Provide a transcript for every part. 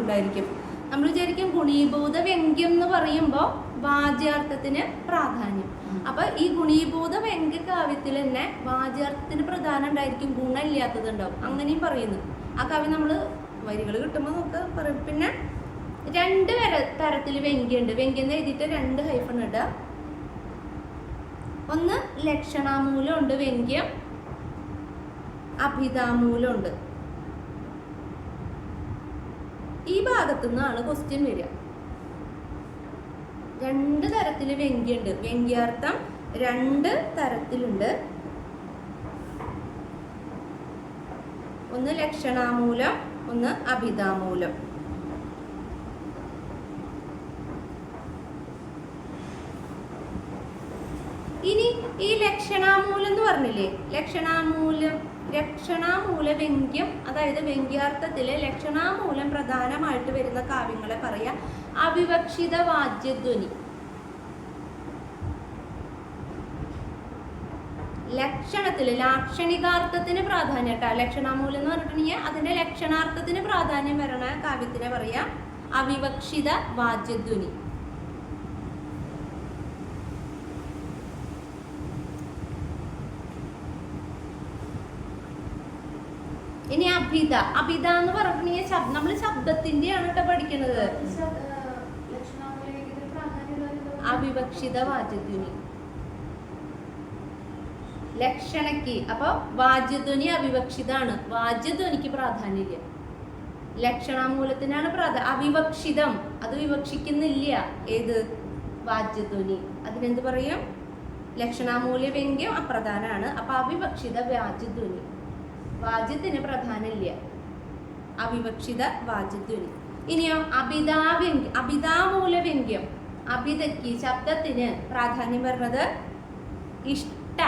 ഉണ്ടായിരിക്കും. നമ്മൾ വിചാരിക്കും ഗുണീഭൂത വ്യംഗ്യം എന്ന് പറയുമ്പോൾ വാച്യാർത്ഥത്തിന് പ്രാധാന്യം. അപ്പൊ ഈ ഗുണീഭൂത വ്യംഗ്യ കാവ്യത്തിൽ തന്നെ വാച്യാർത്ഥത്തിന് പ്രധാനം ഉണ്ടായിരിക്കും ഗുണമില്ലാത്തത് ഉണ്ടാവും അങ്ങനെയും പറയുന്നു. ആ കാവ്യം നമ്മൾ വരികൾ കിട്ടുമ്പോൾ നമുക്ക് പറയും. പിന്നെ രണ്ട് തര തരത്തിൽ വെങ്കിയുണ്ട് വ്യംഗ്യം എന്ന് എഴുതിയിട്ട് രണ്ട് ഹൈഫൺ ഇടുക ഒന്ന് ലക്ഷണാമൂലമുണ്ട് വ്യംഗ്യം അഭിതാമൂലമുണ്ട് ഈ ഭാഗത്തു നിന്നാണ് ക്വസ്റ്റ്യൻ വരിക. രണ്ട് തരത്തിൽ വ്യങ്കിയുണ്ട്. വ്യംഗ്യാർത്ഥം രണ്ട് തരത്തിലുണ്ട്. ഒന്ന് ലക്ഷണാമൂലം ഒന്ന് അഭിതാമൂലം. ഇനി ഈ ലക്ഷണാമൂലം എന്ന് പറഞ്ഞില്ലേ? ലക്ഷണാമൂലം ലക്ഷണാമൂല വ്യംഗ്യം അതായത് വ്യംഗ്യാർത്ഥത്തിലെ ലക്ഷണാമൂലം പ്രധാനമായിട്ട് വരുന്ന കാവ്യങ്ങളെ പറയാ അവിവക്ഷിത വാദ്യധ്വനി ലക്ഷണത്തിൽ ലാക്ഷണികാർത്ഥത്തിന് പ്രാധാന്യം കേട്ടോ. ലക്ഷണാമൂലം എന്ന് പറഞ്ഞിട്ടുണ്ടെങ്കിൽ അതിന്റെ ലക്ഷണാർത്ഥത്തിന് പ്രാധാന്യം വരണ കാവ്യത്തിനെ പറയാ അവിവക്ഷിത വാദ്യധ്വനി ഇനി അഭിത അഭിത എന്ന് പറഞ്ഞിട്ടുണ്ടെങ്കിൽ നമ്മൾ ശബ്ദത്തിന്റെയാണ് കേട്ടോ പഠിക്കുന്നത്. അവിവക്ഷിത വാചധ്വനി ലക്ഷണയ്ക്ക് അപ്പൊ വാജ്യധ്വനി അവിവക്ഷിതാണ്. വാജ്യധ്വനിക്ക് പ്രാധാന്യമില്ല ലക്ഷണാമൂലത്തിനാണ് പ്രാധാന്യം അവിവക്ഷിതം. അത് വിവക്ഷിക്കുന്നില്ല. ഏത്? വാജ്യധ്വനി അതിനെന്ത് പറയും? ലക്ഷണാമൂല്യ അപ്രധാനമാണ് അപ്പൊ അവിവക്ഷിത വാജ്യധ്വനി വാജ്യത്തിന് പ്രധാനമില്ല. അവിവക്ഷിത വാജ്യധ്വനി ഇനിയോ അഭിതാവ്യംഗ്യം അഭിതാമൂല വ്യംഗ്യം അഭിതയ്ക്ക് ശബ്ദത്തിന് പ്രാധാന്യം വരുന്നത് ഇഷ്ട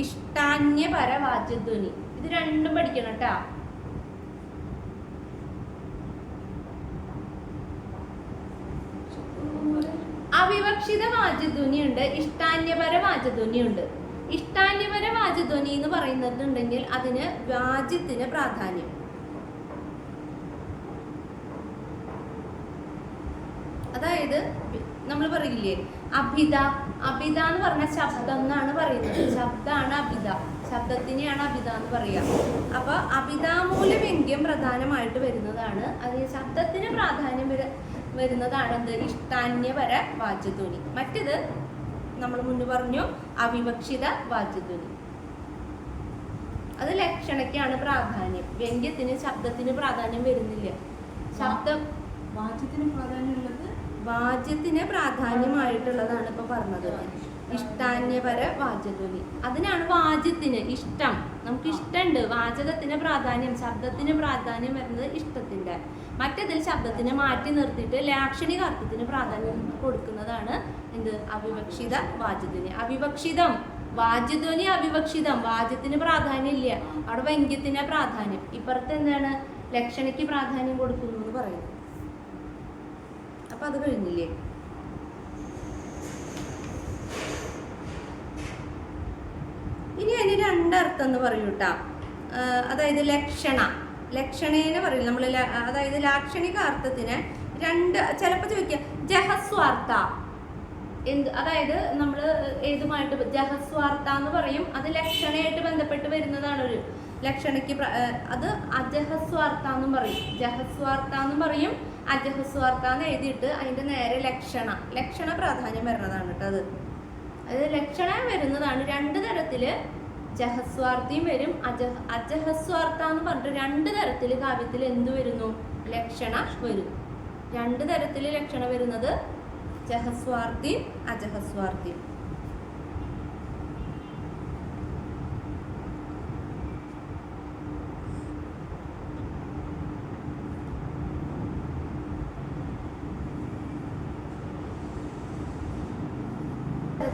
ഇഷ്ടാന്യപര വാജ്യധ്വനി ഇത് രണ്ടും പഠിക്കണം കേട്ടാ. അവിവക്ഷിത വാജ്യധ്വനി ഉണ്ട് ഇഷ്ടാന്യപര വാജ്യധ്വനി ഉണ്ട്. ഇഷ്ടാന്യപര വാചധ്വനി എന്ന് പറയുന്നുണ്ടെങ്കിൽ അതിന് വാജ്യത്തിന് പ്രാധാന്യം. അതായത് നമ്മൾ പറയില്ലേ? അഭിത അഭിത എന്ന് പറഞ്ഞ ശബ്ദം എന്നാണ് പറയുന്നത്. ശബ്ദമാണ് അഭിത ശബ്ദത്തിനെയാണ് അഭിത എന്ന് പറയുക. അപ്പൊ അഭിതാമൂല വ്യംഗ്യം പ്രധാനമായിട്ട് വരുന്നതാണ്. അത് ശബ്ദത്തിന് പ്രാധാന്യം വരുന്നതാണ് എന്ത്? ഇഷ്ടാന്യപര വാച്യധ്വനി മറ്റേത് നമ്മൾ മുന്നേ പറഞ്ഞു അവിവക്ഷിത വാച്യധ്വനി അത് ലക്ഷണയ്ക്കാണ് പ്രാധാന്യം. വ്യംഗ്യത്തിന് ശബ്ദത്തിന് പ്രാധാന്യം വരുന്നില്ല. ശബ്ദം വാച്യത്തിന് പ്രാധാന്യമുള്ളത് വാച്യത്തിന് പ്രാധാന്യമായിട്ടുള്ളതാണ് ഇപ്പൊ പറഞ്ഞത്. ഇഷ്ടാന്യപര വാചധ്വനി അതിനാണ് വാചത്തിന് ഇഷ്ടം. നമുക്ക് ഇഷ്ടമുണ്ട് വാചകത്തിന് പ്രാധാന്യം ശബ്ദത്തിന് പ്രാധാന്യം വരുന്നത് ഇഷ്ടത്തിന്റെ. മറ്റതിൽ ശബ്ദത്തിനെ മാറ്റി നിർത്തിയിട്ട് ലാക്ഷണിക അർത്ഥത്തിന് പ്രാധാന്യം കൊടുക്കുന്നതാണ് എന്ത്? അവിവക്ഷിത വാചധ്വനി. അവിവക്ഷിതം. വാചധ്വനി അവിവക്ഷിതം. വാചത്തിന് പ്രാധാന്യം ഇല്ല അവിടെ വ്യംഗ്യത്തിന് പ്രാധാന്യം. ഇപ്പുറത്ത് എന്താണ്? ലക്ഷണിക്ക് പ്രാധാന്യം കൊടുക്കുന്നു. അപ്പൊ അത് കഴിഞ്ഞില്ലേ? ഇനി അതിന് രണ്ടർത്ഥം എന്ന് പറയൂട്ടാ അതായത് ലക്ഷണ. ലക്ഷണേനെ പറയും നമ്മൾ അതായത് ലാക്ഷണിക അർത്ഥത്തിന് രണ്ട് ചിലപ്പോൾ ചോദിക്കുക ജഹസ്വാർത്ഥ. എന്ത് അതായത് നമ്മൾ ഏതുമായിട്ട് ജഹസ്വാർത്ഥ എന്ന് പറയും. അത് ലക്ഷണയായിട്ട് ബന്ധപ്പെട്ട് വരുന്നതാണ് ഒരു ലക്ഷണയ്ക്ക് അത് അജഹസ്വാർത്ഥ എന്നും പറയും. ജഹസ്വാർത്ഥ എന്നും പറയും. അജഹസ്വാർത്ഥ എന്ന് എഴുതിയിട്ട് അതിന്റെ നേരെ ലക്ഷണ ലക്ഷണ പ്രാധാന്യം വരുന്നതാണ് കേട്ടോ അത്. അത് ലക്ഷണം വരുന്നതാണ്. രണ്ട് തരത്തിൽ ജഹസ്വാർത്ഥിയും വരും. അജഹ അജഹസ്വാർത്ഥ എന്ന് പറഞ്ഞിട്ട് രണ്ട് തരത്തിൽ കാവ്യത്തിൽ എന്ത് വരുന്നു? ലക്ഷണ വരും. രണ്ട് തരത്തിൽ ലക്ഷണം വരുന്നത് ജഹസ്വാർത്ഥിയും അജഹസ്വാർത്ഥിയും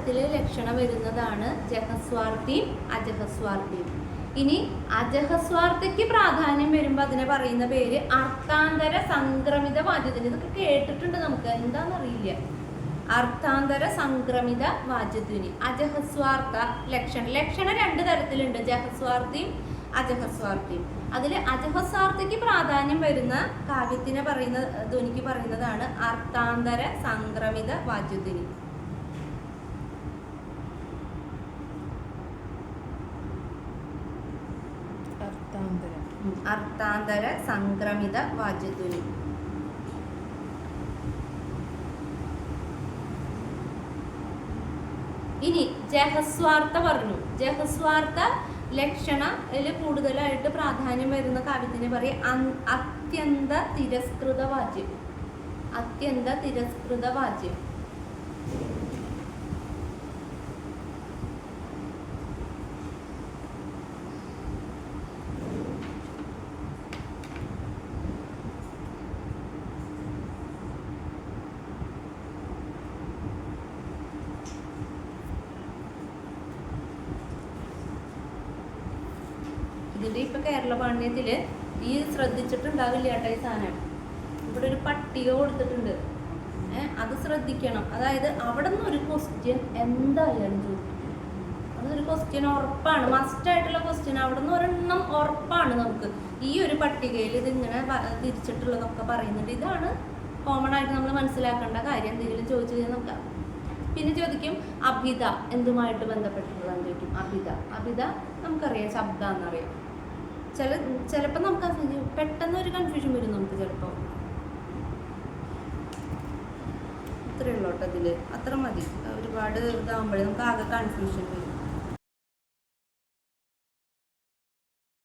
തരത്തിൽ ലക്ഷണം വരുന്നതാണ് ജഹസ്വാർത്ഥിയും അജഹസ്വാർത്ഥിയും ഇനി അജഹസ്വാർത്ഥയ്ക്ക് പ്രാധാന്യം വരുമ്പോൾ അതിനെ പറയുന്ന പേര് അർത്ഥാന്തര സംക്രമിത വാദ്യത്തിന് ഇതൊക്കെ കേട്ടിട്ടുണ്ട് നമുക്ക്. എന്താണെന്നറിയില്ല അർത്ഥാന്തര സംക്രമിത വാചത്വിനി അജഹസ്വാർത്ഥ ലക്ഷണം. ലക്ഷണം രണ്ട് തരത്തിലുണ്ട്. ജഹസ്വാർത്ഥിയും അജഹസ്വാർത്ഥിയും അതിൽ അജഹസ്വാർത്ഥയ്ക്ക് പ്രാധാന്യം വരുന്ന കാവ്യത്തിനെ പറയുന്ന ധ്വനിക്ക് പറയുന്നതാണ് അർത്ഥാന്തര സംക്രമിത വാദ്യധ്വനി അർത്ഥാന്തരം സംക്രമിത വാദ്യധ്വനി ഇനി ജഹസ്വാർത്ഥ പറഞ്ഞു. ജഹസ്വാർത്ഥ ലക്ഷണയിൽ കൂടുതലായിട്ട് പ്രാധാന്യം വരുന്ന കാവ്യത്തിന് പറയും അത്യന്ത തിരസ്കൃത വാച്യം അത്യന്ത തിരസ്കൃത വാദ്യം ഇതിന്റെ ഇപ്പൊ കേരള പാണ്ഡ്യത്തിൽ ഈ ശ്രദ്ധിച്ചിട്ടുണ്ടാവില്ല കേട്ടോ ഈ സാധനം. ഇവിടെ ഒരു പട്ടിക കൊടുത്തിട്ടുണ്ട്. അത് ശ്രദ്ധിക്കണം. അതായത് അവിടെ നിന്ന് ഒരു ക്വസ്റ്റ്യൻ എന്തായാലും ചോദിക്കും. അതൊരു ക്വസ്റ്റ്യൻ ഉറപ്പാണ്. മസ്റ്റ് ആയിട്ടുള്ള ക്വസ്റ്റ്യൻ അവിടെ നിന്ന് ഒരെണ്ണം ഉറപ്പാണ് നമുക്ക്. ഈ ഒരു പട്ടികയിൽ ഇതിങ്ങനെ തിരിച്ചിട്ടുള്ളതൊക്കെ പറയുന്നുണ്ട്. ഇതാണ് കോമൺ ആയിട്ട് നമ്മൾ മനസ്സിലാക്കേണ്ട കാര്യം. എന്തെങ്കിലും ചോദിച്ചു കഴിഞ്ഞാൽ നോക്കാം. പിന്നെ ചോദിക്കും അഭിത എന്തുമായിട്ട് ബന്ധപ്പെട്ടിട്ടുള്ളതെന്ന് ചോദിക്കും. അഭിത. അഭിത നമുക്കറിയാം ശബ്ദ എന്നറിയാം. ചില ചിലപ്പോൾ നമുക്ക് പെട്ടെന്ന് ഒരു കൺഫ്യൂഷൻ വരും നമുക്ക് ചിലപ്പോൾ ഇത്രയേ ഉള്ളൂ കേട്ടോ ഇതിൽ അത്ര മതി. ഒരുപാട് ഇതാകുമ്പോഴേ നമുക്ക് ആകെ കൺഫ്യൂഷൻ വരും.